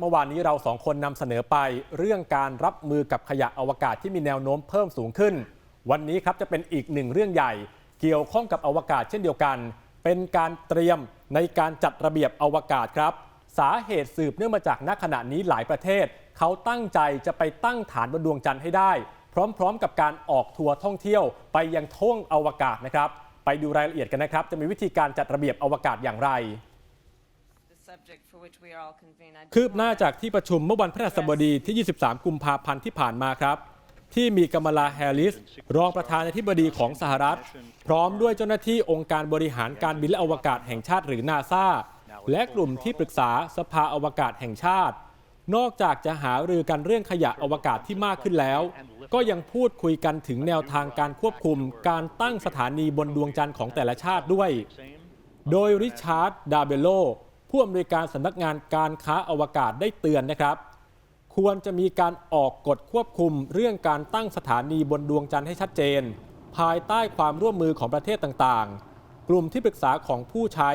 เมื่อวานนี้เราสองคนนำเสนอไปเรื่องการรับมือกับขยะอวกาศที่มีแนวโน้มเพิ่มสูงขึ้น วันนี้ครับจะเป็นอีกหนึ่งเรื่องใหญ่ เกี่ยวข้องกับอวกาศเช่นเดียวกัน เป็นการเตรียมในการจัดระเบียบอวกาศครับ สาเหตุสืบเนื่องมาจากณขณะนี้หลายประเทศ เขาตั้งใจจะไปตั้งฐานบนดวงจันทร์ให้ได้ พร้อมๆ กับการออกทัวร์ท่องเที่ยวไปยังท่วงอวกาศนะครับ ไปดูรายละเอียดกันนะครับ จะมีวิธีการจัดระเบียบอวกาศอย่างไร คืบหน้า wanna จากที่ประชุมเมื่อวันพฤหัสบดีที่ 23 กุมภาพันธ์ที่ผ่านมาครับ ที่มีกัมลาแฮร์ริส รองประธานาธิบดีของสหรัฐ พร้อมด้วยเจ้าหน้าที่องค์การบริหารการบินและอวกาศแห่งชาติหรือนาซาและกลุ่มที่ปรึกษาสภาอวกาศแห่งชาติ นอกจากจะหารือกันเรื่องขยะอวกาศที่มากขึ้นแล้ว ก็ยังพูดคุยกันถึงแนวทางการควบคุม การตั้งสถานีบนดวงจันทร์ของแต่ละชาติด้วย โดยริชาร์ด ดาเบโล ผู้อำนวยการสำนักงานการค้าอวกาศได้เตือนนะครับ ควรจะมีการออกกฎควบคุมเรื่องการตั้งสถานีบนดวงจันทร์ให้ชัดเจน ภายใต้ความร่วมมือของประเทศต่างๆ กลุ่มที่ปรึกษาของผู้ใช้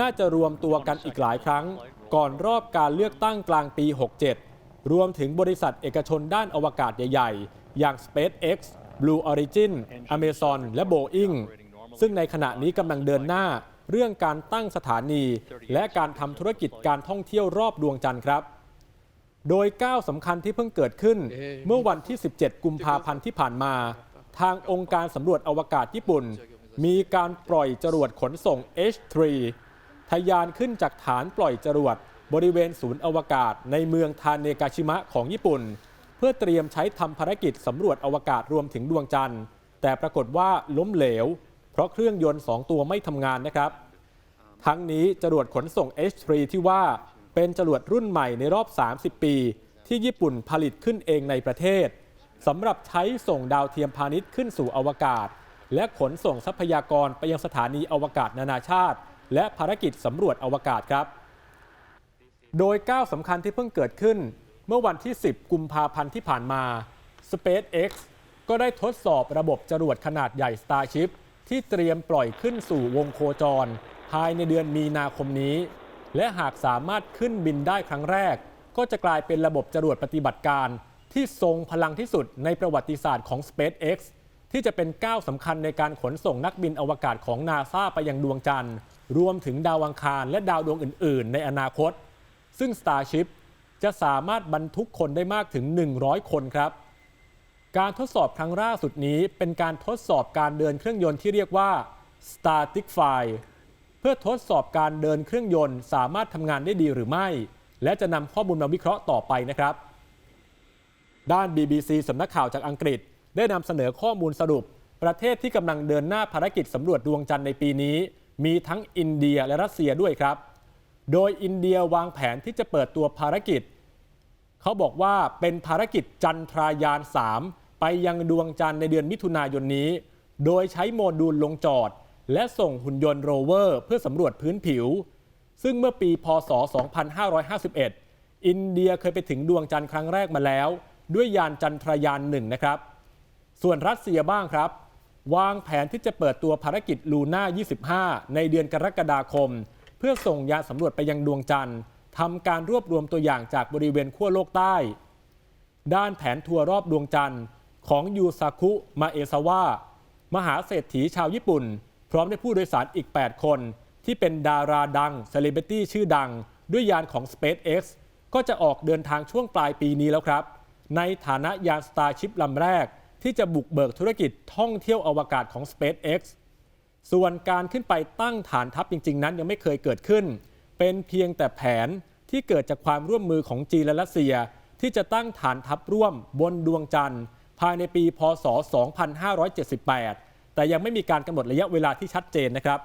น่าจะรวมตัวกันอีกหลายครั้ง ก่อนรอบการเลือกตั้งกลางปี 67 รวมถึงบริษัทเอกชนด้านอวกาศใหญ่ๆ อย่าง SpaceX Blue Origin Amazon และ Boeing ซึ่งในขณะนี้กำลังเดินหน้า เรื่องการตั้งสถานี และการทำธุรกิจการท่องเที่ยวรอบดวงจันทร์ครับ โดยก้าวสำคัญที่เพิ่งเกิดขึ้น เมื่อวันที่ 17 กุมภาพันธ์ที่ผ่านมา ทางองค์การสำรวจอวกาศญี่ปุ่น มีการปล่อยจรวดขนส่ง H3 ทะยานขึ้นจากฐานปล่อยจรวดบริเวณศูนย์อวกาศในเมืองทาเนกาชิมะของญี่ปุ่น เพื่อเตรียมใช้ทำภารกิจสำรวจอวกาศรวมถึงดวงจันทร์ แต่ปรากฏว่าล้มเหลว เพราะเครื่องยนต์ 2 ตัวไม่ทำงานนะครับ ทั้งนี้จรวดขนส่ง H3 ที่ว่าเป็นจรวดรุ่นใหม่ในรอบ 30 ปี ที่ญี่ปุ่นผลิตขึ้นเองในประเทศสำหรับใช้ส่งดาวเทียมพาณิชย์ขึ้นสู่อวกาศ และขนส่งทรัพยากรไปยังสถานีอวกาศนานาชาติ และภารกิจสำรวจอวกาศครับ โดยก้าวสำคัญที่เพิ่งเกิดขึ้น เมื่อวันที่ 10 กุมภาพันธ์ที่ผ่านมา SpaceX ก็ได้ทดสอบระบบจรวดขนาดใหญ่ Starship ที่เตรียมปล่อยขึ้นสู่วงโคจร ภายในเดือนมีนาคมนี้ และหากสามารถขึ้นบินได้ครั้งแรก ก็จะกลายเป็นระบบจรวดปฏิบัติการ ที่ทรงพลังที่สุดในประวัติศาสตร์ของ SpaceX ที่จะเป็นก้าวสำคัญในการขนส่งนักบินอวกาศของนาซาไปยังดวงจันทร์ รวมถึงดาวอังคารและดาวดวงอื่น ๆ ในอนาคต ซึ่ง Starship จะสามารถบรรทุกคนได้มากถึง 100 คนครับ การทดสอบครั้งล่าสุดนี้เป็นการทดสอบการเดินเครื่องยนต์ที่เรียกว่า static fly เพื่อทดสอบการเดินเครื่องยนต์สามารถทำงานได้ดีหรือไม่ และจะนำข้อมูลมาวิเคราะห์ต่อไปนะครับ ด้าน BBC สำนักข่าวจากอังกฤษ ได้นำเสนอข้อมูลสรุป ประเทศที่กำลังเดินหน้าภารกิจสำรวจดวงจันทร์ในปีนี้ มีทั้งอินเดียและรัสเซียด้วยครับ โดยอินเดียวางแผนที่จะเปิดตัวภารกิจ เขาบอกว่าเป็นภารกิจจันทรายาน 3 ไปยังดวงจันทร์ในเดือนมิถุนายนนี้ โดยใช้โมดูลลงจอด และส่งหุ่นยนต์โรเวอร์ เพื่อสำรวจพื้นผิว ซึ่งเมื่อปี พศ 2551 อินเดียเคยไปถึงดวงจันทร์ครั้งแรกมาแล้ว ด้วยยานจันทรายานหนึ่งนะครับ ส่วนรัสเซียบ้างครับ วางแผนที่จะเปิดตัวภารกิจลูน่า 25 ในเดือนกรกฎาคม เพื่อส่งยานสำรวจไปยังดวงจันทร์ทำการรวบรวมตัวอย่างจากบริเวณขั้วโลกใต้ ด้านแผนทัวร์รอบดวงจันทร์ ของยูซาคุมาเอซาวะมหาเศรษฐีชาวญี่ปุ่น พร้อมด้วยผู้โดยสารอีก 8 คน ที่เป็นดาราดังเซเลบริตี้ชื่อดัง ด้วยยานของ SpaceX ก็จะออกเดินทางช่วงปลายปีนี้แล้วครับ ในฐานะยาน Starship ลำแรก ที่จะบุกเบิกธุรกิจท่องเที่ยวอวกาศของ SpaceX ส่วนการขึ้นไปตั้งฐานทัพจริง ๆ นั้นยังไม่เคยเกิดขึ้น เป็นเพียงแต่แผนที่เกิดจากความร่วมมือของจีนและรัสเซีย ที่จะตั้งฐานทัพร่วมบนดวงจันทร์ ภายในปี พศ 2578 แต่ยังไม่มีการกำหนดระยะเวลาที่ชัดเจนนะครับ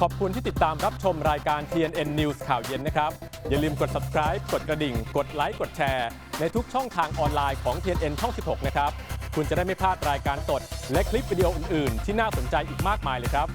ขอบคุณที่ติดตามรับชมรายการ TNN News ข่าวเย็นนะครับ อย่าลืมกด subscribe กดกระดิ่ง กดไลค์ กดแชร์ ในทุกช่องทางออนไลน์ของ TNN ช่อง 16 นะครับ คุณจะได้ไม่พลาดรายการสด และคลิปวิดีโออื่น ๆ ที่น่าสนใจอีกมากมายเลยครับ